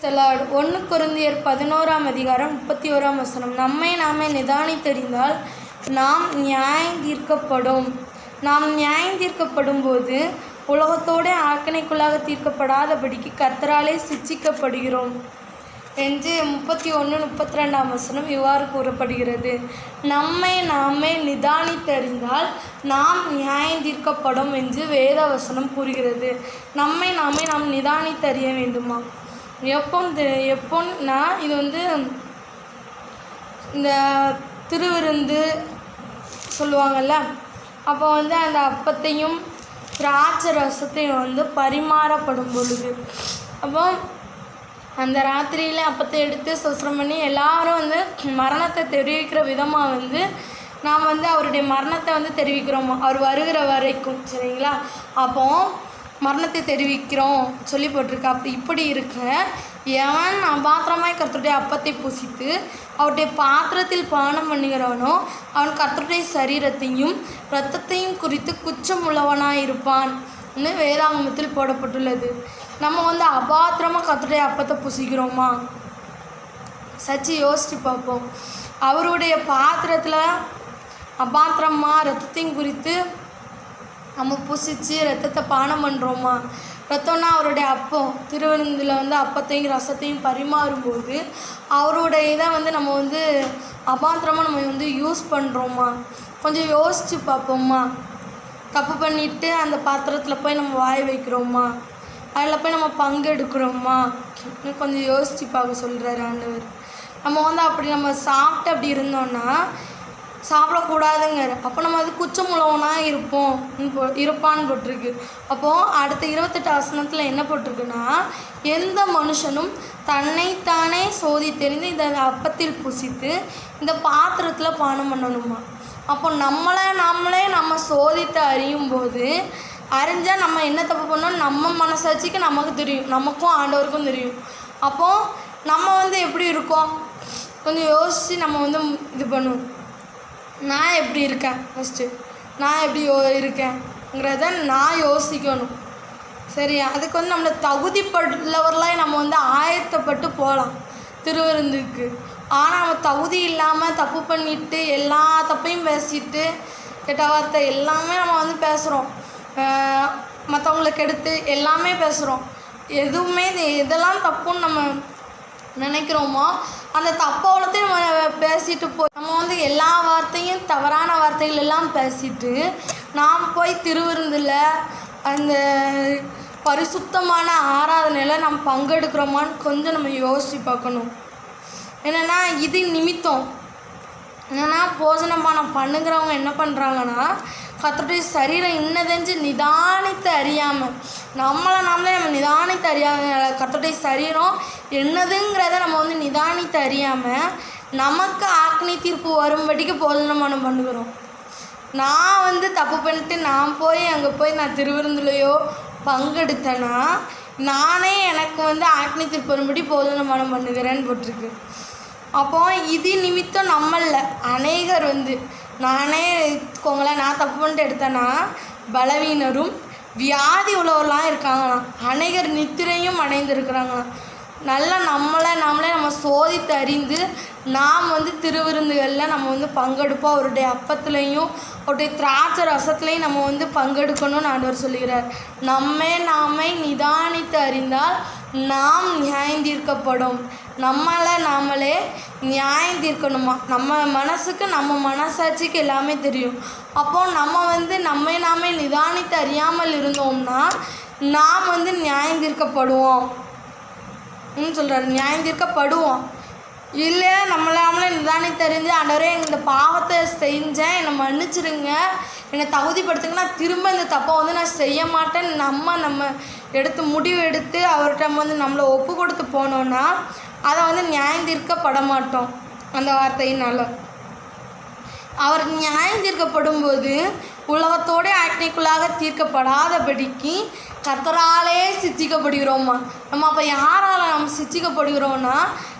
தலாட். ஒன்று குருந்தியர் பதினோராம் அதிகாரம் முப்பத்தி ஓராம் வசனம். நம்மை நாமே நிதானித்தறிந்தால் நாம் நியாயந்தீர்க்கப்படும். நாம் நியாயந்தீர்க்கப்படும் போது உலகத்தோட ஆக்கணைக்குள்ளாக தீர்க்கப்படாதபடிக்கு கர்த்தராலே சிச்சிக்கப்படுகிறோம் என்று முப்பத்தி ஒன்று முப்பத்தி ரெண்டாம் வசனம் இவ்வாறு கூறப்படுகிறது. நம்மை நாமே நிதானித்தறிந்தால் நாம் நியாயந்தீர்க்கப்படும் என்று வேத வசனம் கூறுகிறது. நம்மை நாமே நாம் நிதானித்தறிய வேண்டுமா? எப்போ எப்போன்னா இது வந்து இந்த திருவிருந்து சொல்லுவாங்கள்ல அப்போ வந்து அந்த அப்பத்தையும் திராட்சை ரசத்தையும் வந்து பரிமாறப்படும் பொழுது. அப்போ அந்த ராத்திரியில் அப்பத்தை எடுத்து சுசரம் பண்ணி எல்லாரும் வந்து மரணத்தை தெரிவிக்கிற விதமாக வந்து நாம் வந்து அவருடைய மரணத்தை வந்து தெரிவிக்கிறோம்? அவர் வருகிற வரைக்கும் சரிங்களா? அப்போ மரணத்தை தெரிவிக்கிறோம் சொல்லி போட்டிருக்கு. அப்படி இப்படி இருக்க எவன் அபாத்திரமாய் கர்த்தருடைய அப்பத்தை புசித்து அவருடைய பாத்திரத்தில் பானம் பண்ணுகிறவனோ அவன் கர்த்தருடைய சரீரத்தையும் இரத்தத்தையும் குறித்து குற்றம் உள்ளவனாக இருப்பான் ன்னு வேதாங்கமத்தில் போடப்பட்டுள்ளது. நம்ம வந்து அபாத்திரமாக கர்த்தருடைய அப்பத்தை புசிக்கிறோமா? சச்சி யோசித்து பார்ப்போம். அவருடைய பாத்திரத்தில் அபாத்திரமாக ரத்தத்தையும் குறித்து நம்ம புசித்து ரத்தத்தை பானம் பண்ணுறோமா ரத்தம்னா அவருடைய அப்பம் திருவனந்தில் வந்து அப்பத்தையும் ரசத்தையும் பரிமாறும்போது அவருடைய இதை வந்து நம்ம வந்து அபாத்திரமாக நம்ம வந்து யூஸ் பண்ணுறோமா கொஞ்சம் யோசித்து பார்ப்போம்மா. தப்பு பண்ணிவிட்டு அந்த பாத்திரத்தில் போய் நம்ம வாய் வைக்கிறோமா? அதில் போய் நம்ம பங்கெடுக்கிறோமா கொஞ்சம் யோசித்து பார்க்க சொல்கிறாரு ஆண்டவர். நம்ம வந்து அப்படி நம்ம சாப்பிட்டு அப்படி இருந்தோன்னா சாப்பிடக்கூடாதுங்கிற அப்போ நம்ம அது குச்சம் இருப்போம். இருப்பான்னு போட்டிருக்கு. அப்போது அடுத்த இருபத்தெட்டு ஆசனத்தில் என்ன போட்டிருக்குன்னா எந்த மனுஷனும் தன்னைத்தானே சோதி தெரிந்து இந்த அப்பத்தில் புசித்து இந்த பாத்திரத்தில் பானம் பண்ணணுமா? அப்போ நம்மளை நம்மளே நம்ம சோதித்து அறியும் போது அறிஞ்சால் நம்ம என்ன தப்பு பண்ணோம்? நம்ம மனசாட்சிக்கு நமக்கு தெரியும். நமக்கும் ஆண்டவருக்கும் தெரியும். அப்போது நம்ம வந்து எப்படி இருக்கோம்? கொஞ்சம் யோசித்து நம்ம வந்து இது பண்ணுவோம். நான் எப்படி இருக்கேன் ஃபஸ்ட்டு நான் எப்படி யோ இருக்கேங்கிறத நான் யோசிக்கணும். சரி அதுக்கு வந்து நம்மளை தகுதிப்பட்டுள்ளவர்களாக நம்ம வந்து ஆயத்தப்பட்டு போகலாம். திருவிருந்துக்கு. ஆனால் நம்ம தகுதி இல்லாமல் தப்பு பண்ணிட்டு எல்லா தப்பையும் பேசிட்டு கெட்ட வார்த்தை எல்லாமே நம்ம வந்து பேசுகிறோம் மற்றவங்களுக்கு எடுத்து எல்லாமே பேசுகிறோம் எதுவுமே இது எதெல்லாம் தப்புன்னு நம்ம நினைக்கிறோமோ? அந்த தப்போலத்தையும் நம்ம பேசிட்டு போய் நம்ம வந்து எல்லா வார்த்தையும் தவறான வார்த்தைகள் எல்லாம் பேசிட்டு நாம் போய் திருவிருந்தில் அந்த பரிசுத்தமான ஆராதனையில் நம்ம பங்கெடுக்கிறோமான்னு கொஞ்சம் நம்ம யோசித்து பார்க்கணும். என்னென்னா இது நிமித்தம். என்னென்னா போஜனபானம் பண்ணுங்கிறவங்க என்ன பண்ணுறாங்கன்னா கத்தருடைய சரீரம் இன்னதெஞ்சு நிதானித்து அறியாமல் நம்மளை நம்மளே நம்ம நிதானித்து அறியாத கத்தருடைய சரீரம் என்னதுங்கிறத நம்ம வந்து நிதானித்து அறியாமல் நமக்கு ஆக்னி தீர்ப்பு வரும்படிக்கு போதனமானம் பண்ணுகிறோம். நான் வந்து தப்பு பண்ணிட்டு நான் போய் அங்கே போய் நான் திருவிருந்துலையோ பங்கெடுத்தேன்னா நானே எனக்கு வந்து ஆக்னி தீர்ப்பு வரும்படி போஜனமானம் பண்ணுகிறேன்னு போட்டிருக்கு. அப்போ இது நிமித்தம் நம்மளில் அநேகர் வந்து நானே எடுத்துக்கோங்களேன் நான் தப்பு பண்ணிட்டு எடுத்தேன்னா பலவீனரும் வியாதி உள்ளவர்களாம் இருக்காங்களாம். அநேகர் நித்திரையும் அடைந்திருக்கிறாங்களாம். நல்லா நம்மளை நம்மளே நம்ம சோதித்து அறிந்து நாம் வந்து திருவிருந்துகளில் நம்ம வந்து பங்கெடுப்போம். அவருடைய அப்பத்துலேயும் அவருடைய திராட்சை ரசத்துலேயும் நம்ம வந்து பங்கெடுக்கணும்னு ஆண்டவர் சொல்லுகிறார். நம்மே நாமே நிதானித்து அறிந்தால் நாம் நியாயந்தீர்க்கப்படும் நம்மளை நாமளே நியாயம் தீர்க்கணுமா? நம்ம மனசுக்கு நம்ம மனசாட்சிக்கு எல்லாமே தெரியும். அப்போது நம்ம வந்து நம்மை நாமே நிதானித்து அறியாமல் இருந்தோம்னா நாம் வந்து நியாயம் தீர்க்கப்படுவோம். சொல்கிறாரு நியாயம் தீர்க்கப்படுவோம் இல்லை நம்மளாமலே நம்மளே தெரிஞ்சு அறிஞ்சு ஆண்டவரே இந்த பாவத்தை செஞ்சேன். என்னை மன்னிச்சிடுங்க என்னை தகுதிப்படுத்துங்க. நான் திரும்ப இந்த தப்பை வந்து நான் செய்ய மாட்டேன்னு நம்ம நம்ம எடுத்து முடிவு எடுத்து அவர்கிட்ட வந்து நம்மளை ஒப்பு கொடுத்து போனோன்னா அதை வந்து நியாயம் தீர்க்கப்பட மாட்டோம். அந்த வார்த்தையினால். அவர் நியாயம் தீர்க்கப்படும் போது உலகத்தோட ஆக்னைக்குள்ளாக தீர்க்கப்படாதபடிக்கு கத்தராலே சிச்சிக்கப்படுகிறோமா நம்ம அப்போ யாரால் நம்ம சித்திக்கப்படுகிறோம்னா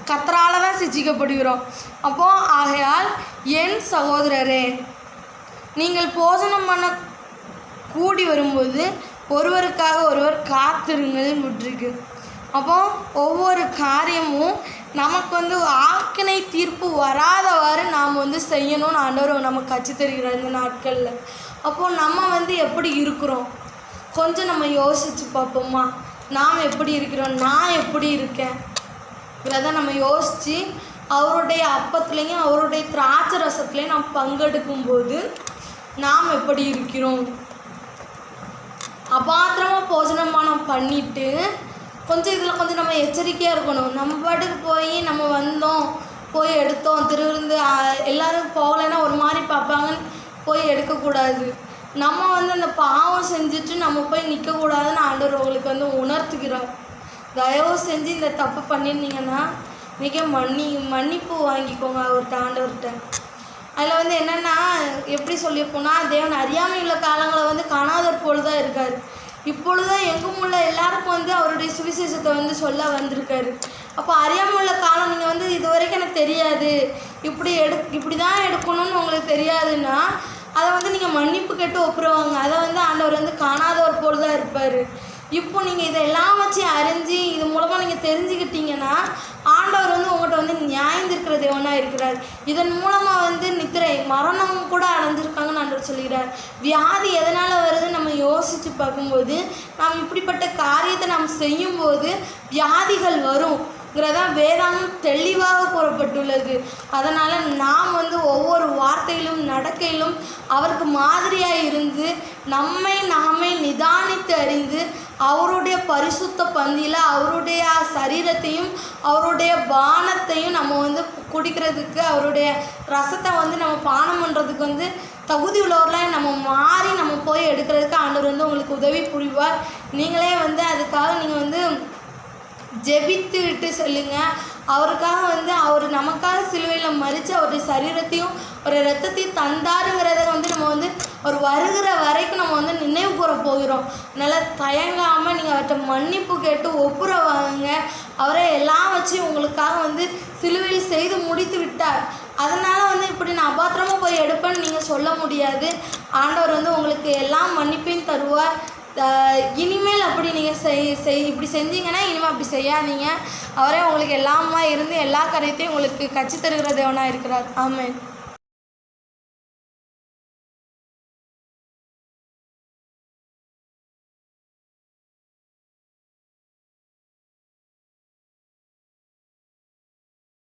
கத்தரால் தான் சிச்சிக்கப்படுகிறோம் அப்போது ஆகையால் என் சகோதரரே நீங்கள் போஜனம் பண்ண கூடி வரும்போது ஒருவருக்காக ஒருவர் காத்திருங்கள் முற்றுக்கு அப்போ ஒவ்வொரு காரியமும் நமக்கு வந்து ஆக்கினை தீர்ப்பு வராதவாறு நாம் வந்து செய்யணும்னு ஆண்டவர் நமக்கு கற்றுத் தருகிறார் இந்த நாட்களில். அப்போது நம்ம வந்து எப்படி இருக்கிறோம்? கொஞ்சம் நம்ம யோசித்து பார்ப்போமா? நாம் எப்படி இருக்கிறோம்? நான் எப்படி இருக்கேன்? இதை நம்ம யோசித்து அவருடைய அப்பத்துலேயும் அவருடைய திராட்சை ரசத்துலேயும் நாம் பங்கெடுக்கும்போது நாம் எப்படி இருக்கிறோம்? அபாத்திரமாக போஜனமானம் பண்ணிவிட்டு கொஞ்சம் இதில் கொஞ்சம் நம்ம எச்சரிக்கையாக இருக்கணும். நம்ம பாட்டுக்கு போய் நம்ம வந்தோம் போய் எடுத்தோம் திருவிருந்து எல்லோரும் போகலைன்னா ஒரு மாதிரி பார்ப்பாங்கன்னு போய் எடுக்கக்கூடாது. நம்ம வந்து அந்த பாவம் செஞ்சுட்டு நம்ம போய் நிற்கக்கூடாதுன்னு ஆண்டவர் உங்களுக்கு வந்து உணர்த்துக்கிறோம் தயவு செஞ்சு இந்த தப்பு பண்ணியிருந்தீங்கன்னா மிக மன்னி மன்னிப்பு வாங்கிக்கோங்க அவர்கிட்ட ஆண்டவர்கிட்ட அதில் வந்து என்னென்னா எப்படி சொல்லியிருப்போம்னா தேவன் அறியாமை உள்ள காலங்களை வந்து காணாதவர் பொழுதாக இருக்கார். இப்பொழுது எங்கும் உள்ள எல்லாருக்கும் வந்து அவருடைய சுவிசேஷத்தை வந்து சொல்ல வந்திருக்காரு. அப்போ அறியாமல் உள்ள காலம் நீங்கள் வந்து இது வரைக்கும் எனக்கு தெரியாது. இப்படி எடு இப்படி தான் எடுக்கணும்னு உங்களுக்கு தெரியாதுன்னா அதை வந்து நீங்கள் மன்னிப்பு கேட்டு ஒப்புருவாங்க. அதை வந்து ஆண்டவர் வந்து காணாதவர் போல் தான் இருப்பார். இப்போ நீங்கள் இதெல்லாம் வச்சு அறிஞ்சு இது மூலமாக நீங்கள் தெரிஞ்சுக்கிட்டீங்கன்னா ஆண்டவர் வந்து உங்கள்கிட்ட வந்து நியாயந்திருக்கிற தேவனாக இருக்கிறார். இதன் மூலமாக வந்து நித்திரை மரணம் கூட அடைஞ்சிருக்காங்கன்னு ஆண்டவர் சொல்கிறார் வியாதி எதனால் வருதுன்னு நம்ம யோசித்து பார்க்கும்போது நாம் இப்படிப்பட்ட காரியத்தை நாம் செய்யும்போது வியாதிகள் வரும். இருக்கிறதா வேதாந்தம் தெளிவாக கூறப்பட்டுள்ளது. அதனால் நாம் வந்து ஒவ்வொரு வார்த்தையிலும் நடக்கையிலும் அவருக்கு மாதிரியாக இருந்து நம்மை நாமே நிதானித்து அறிந்து அவருடைய பரிசுத்த பந்தியில் அவருடைய சரீரத்தையும் அவருடைய பானத்தையும் நம்ம வந்து குடிக்கிறதுக்கு அவருடைய ரசத்தை வந்து நம்ம பானம் பண்ணுறதுக்கு வந்து தகுதி உள்ளவர்களாக நம்ம மாறி நம்ம போய் எடுக்கிறதுக்கு ஆண்டவர் வந்து உங்களுக்கு உதவி புரிவார். நீங்களே வந்து அதுக்காக நீங்கள் வந்து ஜெபித்து விட்டு சொல்லுங்க. அவருக்காக வந்து அவர் நமக்காக சிலுவையில் மறித்து அவருடைய சரீரத்தையும் ஒரு ரத்தத்தையும் தந்தாருங்கிறத வந்து நம்ம வந்து அவர் வருகிற வரைக்கும் நம்ம வந்து நினைவு கூற போகிறோம். அதனால் தயங்காமல் நீங்கள் அவர்கிட்ட மன்னிப்பு கேட்டு ஒப்புரவாங்க அவரை எல்லாம் வச்சு உங்களுக்காக வந்து சிலுவையில் செய்து முடித்து விட்டார். அதனால் வந்து இப்படி நான் அபாத்திரமாக போய் எடுப்பேன்னு நீங்கள் சொல்ல முடியாது. ஆண்டவர் வந்து உங்களுக்கு எல்லாம் மன்னிப்பையும் தருவார். இனிமேல் அப்படி நீங்கள் செய் செய் இப்படி செஞ்சீங்கன்னா இனிமேல் அப்படி செய்யாதீங்க. அவரே உங்களுக்கு எல்லாமா இருந்து எல்லா காரியத்தையும் உங்களுக்கு கற்றுத் தருகிற தேவனாக இருக்கிறார். ஆமென்.